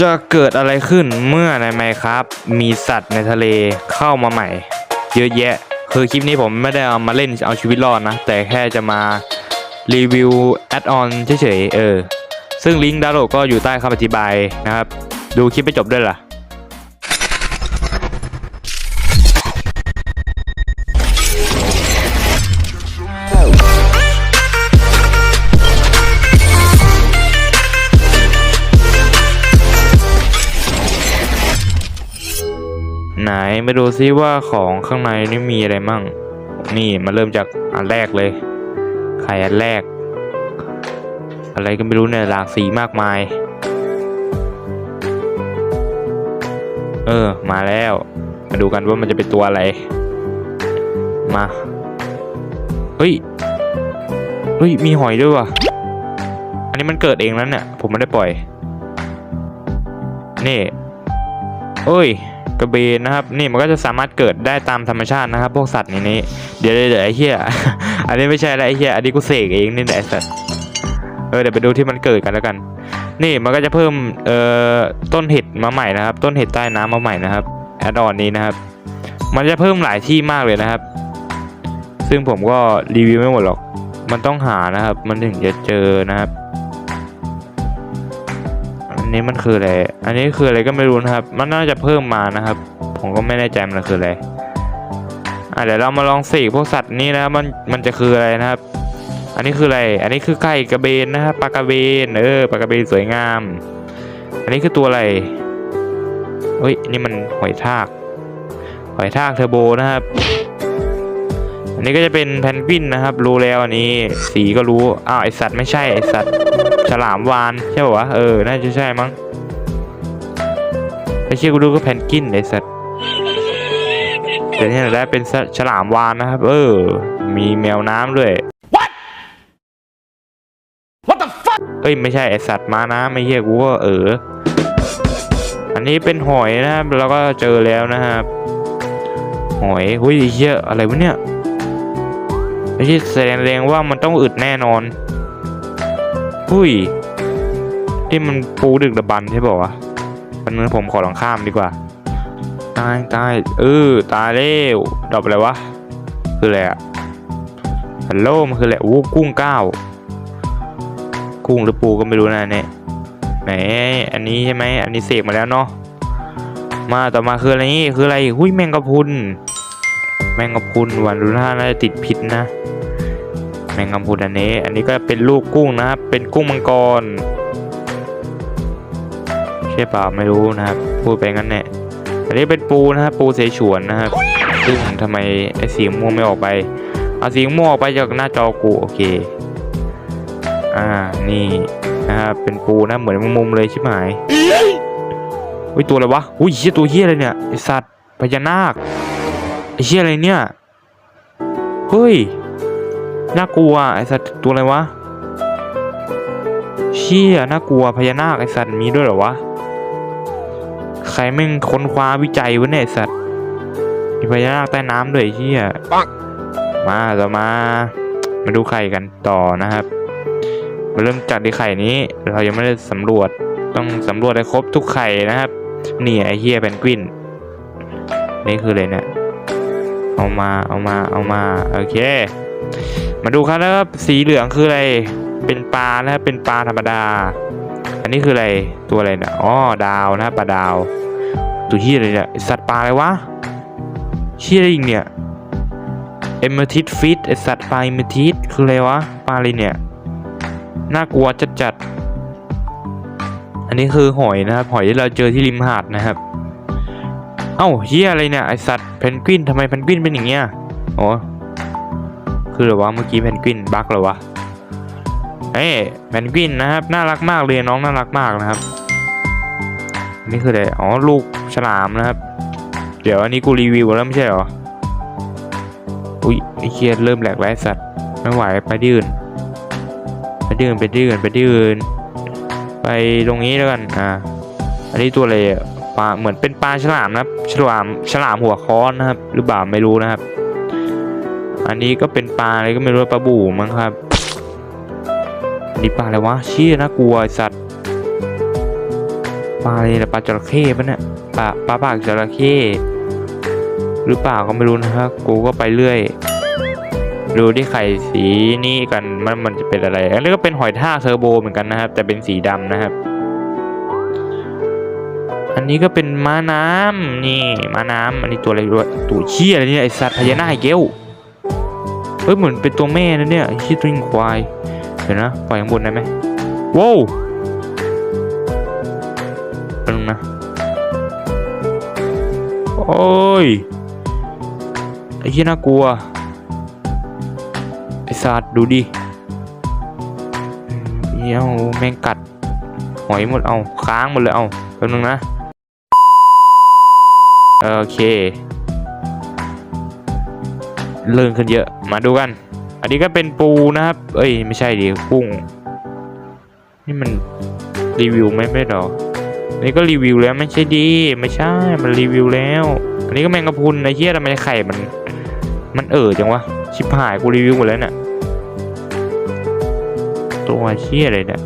จะเกิดอะไรขึ้นเมื่อในไมครับ มีสัตว์ในทะเลเข้ามาใหม่ เยอะแยะ คือคลิปนี้ผมไม่ได้เอามาเล่นเอาชีวิตรอดนะ แต่แค่จะมารีวิวแอดออนเฉยๆเออ ซึ่งลิงก์ดาวน์โหลดก็อยู่ใต้คำอธิบายนะครับ ดูคลิปไปจบด้วยล่ะ ไหนมาดูซิว่าของข้างในนี่มีอะไรมั่ง นี่มาเริ่มจากอันแรกเลยไข่อันแรก อะไรก็ไม่รู้เนี่ยหลากสีมากมาย เออ มาแล้ว มาดูกันว่ามันจะเป็นตัวอะไร มา เฮ้ย เฮ้ย มีหอยด้วยว่ะ อันนี้มันเกิดเองแล้วเนี่ยผมไม่ได้ปล่อย นี่เอ้ย ระเบนนะครับ นี่มันก็จะสามารถเกิดได้ตามธรรมชาตินะครับ พวกสัตว์ในนี้ เดี๋ยวเดี๋ยวไอ้เหี้ยอันนี้ไม่ใช่อะไรไอ้เหี้ยอันนี้กูเสกเองนี่แหละสัตว์เออเดี๋ยวไปดูที่มันเกิดกันแล้วกัน นี่มันก็จะเพิ่มเอ่อต้นเห็ดมาใหม่นะครับ ต้นเห็ดใต้น้ำมาใหม่นะครับแอดออนนี้นะครับ มันจะเพิ่มหลายที่มากเลยนะครับ ซึ่งผมก็รีวิวไม่หมดหรอก มันต้องหานะครับ มันถึงจะเจอนะครับ อันนี้มันคืออะไร อันนี้คืออะไรก็ไม่รู้นะครับ มันน่าจะเพิ่มมานะครับ ผมก็ไม่แน่ใจมันคืออะไร อะเดี๋ยวเรามาลองสกพวกสัตว์นี้นะครับ มันมันจะคืออะไรนะครับ อันนี้คืออะไร อันนี้คือไก่กระเบนนะครับปลากระเบน เออปลากระเบนสวยงาม อันนี้คือตัวอะไร เฮ้ยนี่มันหอยทากหอยทากเทอร์โบนะครับ อันนี้ก็จะเป็นแพนกวินนะครับ รู้แล้วอันนี้ สีก็รู้ อ้าวไอสัตว์ไม่ใช่ไอสัตว์ ลามวาน ใช่ป่าวะเออ น่าจะใช่มั้งไอเชี่ยกูดูก็แพนกวินไอสัตว์แต่ที่ไหนได้เป็นฉลามวานนะครับ เออ มีแมวน้ำด้วยเอ้ยไม่ใช่ไอสัตว์มานะไม่เฮียกูก็เออ อันนี้เป็นหอยนะครับเราก็เจอแล้วนะครับ หอยหุ้ยเฮียอะไรวะเนี่ยไม่ใช่แสดงแรงว่ามันต้องอึดแน่นอน หุ้ยที่มันปูดึกดำบันใช่ป่าวะมันนึงผมขอลองข้ามดีกว่า ตายตายเออตายแล้วดอกอะไรวะ คืออะไรอะฮัลโหลมันคืออะไรโอ้กุ้งเก้ากุ้งหรือปูก็ไม่รู้นะเนี่ยไหนอันนี้ใช่ไหมอันนี้เสกมาแล้วเนาะมาต่อมาคืออะไรนี่คืออะไรหุ้ยแมงกะพรุนแมงกะพรุนหวานดูท่าน่าจะติดพิษนะ แมงกะพรุนอันนี้ อันนี้ก็เป็นลูกกุ้งนะครับ เป็นกุ้งมังกรใช่เปล่าไม่รู้นะครับ พูดไปงั้นแน่อันนี้เป็นปูนะครับปูเสฉวนนะครับ ซึ่งทำไมไอ้สีม่วงไม่ออกไป เอาสีม่วงออกไปจากหน้าจอกูโอเค อ่านี่นะครับเป็นปูนะเหมือนมุมเลยใชิบหายอุ้ยตัวอะไรวะ อุ้ยเชี่ยตัวเฮียอะไรเนี่ยไอสัตว์พญานาคไอเชี่ยอะไรเนี่ย เฮ้ย น่ากลัวไอสัตว์ตัวอะไรวะ เชี่ยน่ากลัวพญานาคไอสัตว์มีด้วยเหรอวะ ใครแม่งค้นคว้าวิจัยวะเนี่ยไอสัตว์ มีพญานาคใต้น้ำด้วยไอ้เชี่ยมาต่อมา มาดูไข่กันต่อนะครับมาเริ่มจากที่ไข่นี้ เรายังไม่ได้สำรวจต้องสำรวจให้ครบทุกไข่นะครับ นี่ไอเฮียแพนกวินนี่คืออะไรเนี่ย เอามา เอามา เอามา โอเค มาดูครับนะครับสีเหลืองคืออะไร เป็นปลานะครับเป็นปลาธรรมดา อันนี้คืออะไรตัวอะไรเนี่ยอ๋อดาวนะครับปลาดาว ตัวเฮียอะไรเนี่ยสัตว์ปลาอะไรวะชี่อะไรอีกเนี่ยเอมเมทิสฟิตไอสัตว์ปลาเอมเมทิสคืออะไรวะปลาอะไรเนี่ยน่ากลัวจัดจัดอันนี้คือหอยนะครับหอยที่เราเจอที่ริมหาดนะครับ เอ้าเฮียอะไรเนี่ยไอสัตว์เพนกวินทำไมเพนกวินเป็นอย่างเงี้ยอ๋อ คือหรือวะเมื่อกี้เพนกวินบั๊กหรอวะเอ้ยเพนกวินนะครับน่ารักมากเลยน้องน่ารักมากนะครับนนี่คืออะไรอ๋อลูกฉลามนะครับ เดี๋ยวอันนี้กูรีวิวแล้วไม่ใช่เหรออุ้ยไอเคียเริ่มแหลกแล้วไอ้สัตว์ไม่ไหวไปที่อื่นไปที่อื่นไปที่อื่นไปที่อื่นไปตรงนี้แล้วกันอ่าอันนี้ตัวอะไรอะปลาเหมือนเป็นปลาฉลามนะครับฉลามฉลามหัวค้อนนะครับ หรือเปล่าไม่รู้นะครับ อันนี้ก็เป็นปลาอะไรก็ไม่รู้ปลาบู่มั้งครับนนี่ปลาอะไรวะเชี่ยน่ากลัวสัตว์ปลาอะไรนี่ยปลาจระเข้ปะเนี่ยปลาปลาปากจระเข้หรือเปล่าก็ไม่รู้นะครับกูก็ไปเรื่อยดูที่ไข่สีนี้กันมันมันจะเป็นอะไรอันนี้ก็เป็นหอยทากเทอร์โบเหมือนกันนะครับ แต่เป็นสีดำนะครับ อันนี้ก็เป็นม้าน้ำนี่ม้าน้ำอันนี้ตัวอะไรด้วยตัวเชี่ยอะไรเนี่ยไอสัตว์พญานาคไอ้เกล เฮ้ยเหมือนเป็นตัวแม่นะเนี่ยไอ้ชี้ตัวยิงควายเดี๋ยวนะปล่อยข้างบนได้ไหมว้าวป๊บนึงนะโอ้ยไอ้ชี้ยน่ากลัวไอ้สัตว์ดูดิเหี้ยเอาแมงกัดหอยหมดเอาค้างหมดเลยเอาแป๊บนึงนะโอเค เลื่อนขึ้นเยอะ มาดูกัน อันนี้ก็เป็นปูนะครับ เอ้ยไม่ใช่ดิกุ้ง นี่มันรีวิวไหมไม่หรออันนี่ก็รีวิวแล้วไม่ใช่ดี ไม่ใช่ มันรีวิวแล้ว อันนี้ก็แมงกะพรุนไอ้เหี้ยทำไมไข่มัน มันเอ่อจังวะ ชิบหายกูรีวิวหมดแล้วเนี่ยตัวเชี่ยอะไรเนี่ย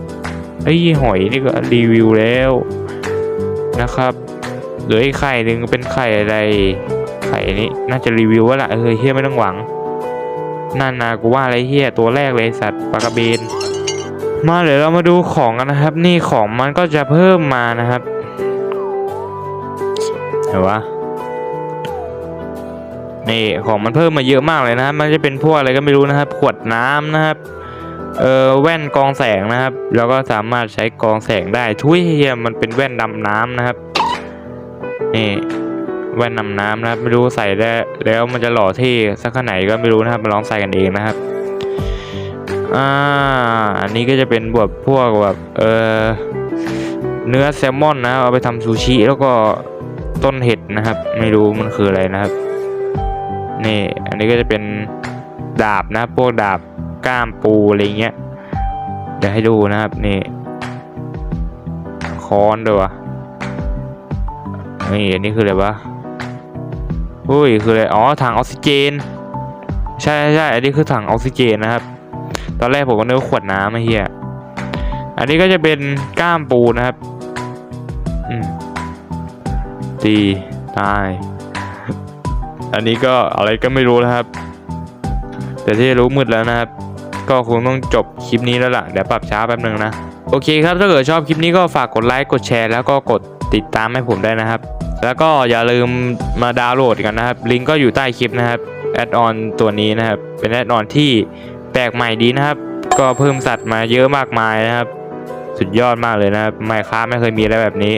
ไอ้ยหอยนี่ก็รีวิวแล้วนะครับเหลือไอีกไข่หนึ่งเป็นไข่อะไร ไข่นี้น่าจะรีวิวว่าละเออเฮียไม่ต้องหวังนั่นนะกูว่าอะไรเฮียตัวแรกเลยสัตว์ปลากระเบน มาเดี๋ยวเรามาดูของกันนะครับ นี่ของมันก็จะเพิ่มมานะครับเห็นวะนี่ของมันเพิ่มมาเยอะมากเลยนะครับ มันจะเป็นพวกอะไรก็ไม่รู้นะครับ ขวดน้ำนะครับเออแว่นกรองแสงนะครับ แล้วก็สามารถใช้กรองแสงได้ทุยเฮียมันเป็นแว่นดำน้ำนะครับนี่ แว่นดำน้ำนะครับ ไม่รู้ใส่ได้แล้วมันจะหล่อเท่สักขนาดไหนก็ไม่รู้นะครับมาลองใส่กันเองนะครับอ่าอันนี้ก็จะเป็นแบบพวกแบบเออเนื้อแซลมอนนะเอาไปทำซูชิแล้วก็ต้นเห็ดนะครับ ไม่รู้มันคืออะไรนะครับนี่อันนี้ก็จะเป็นดาบนะพวกดาบก้ามปูอะไรเงี้ยเดี๋ยวให้ดูนะครับนี่ค้อนด้วยวะนี่อันนี้คืออะไรวะ อุ้ยคืออะไรอ๋อถังออกซิเจน ใช่ใช่อันนี้คือถังออกซิเจนนะครับ ตอนแรกผมก็นึกว่าขวดน้ำไอ้เหี้ยอันนี้ก็จะเป็นก้ามปูนะครับอืมตีตาย อันนี้ก็อะไรก็ไม่รู้นะครับ แต่ที่รู้มืดแล้วนะครับ ก็คงต้องจบคลิปนี้แล้วล่ะ เดี๋ยวปรับช้าแป๊บนึงนะ โอเคครับ ถ้าเกิดชอบคลิปนี้ก็ฝากกดไลค์ กดแชร์ แล้วก็กดติดตามให้ผมได้นะครับ แล้วก็อย่าลืมมาดาวน์โหลดกันนะครับ ลิงก์ก็อยู่ใต้คลิปนะครับแอดออนตัวนี้นะครับ เป็นแอดออนที่แปลกใหม่ดีนะครับ ก็เพิ่มสัตว์มาเยอะมากมายนะครับ สุดยอดมากเลยนะครับไม่ค้าไม่เคยมีอะไรแบบนี้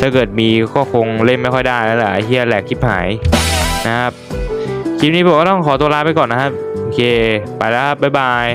ถ้าเกิดมีก็คงเล่นไม่ค่อยได้แล้วแหละเฮียแหลกคลิปหายนะครับ คลิปนี้ผมก็ต้องขอตัวลาไปก่อนนะครับ โอเค ไปแล้วครับบ๊ายบาย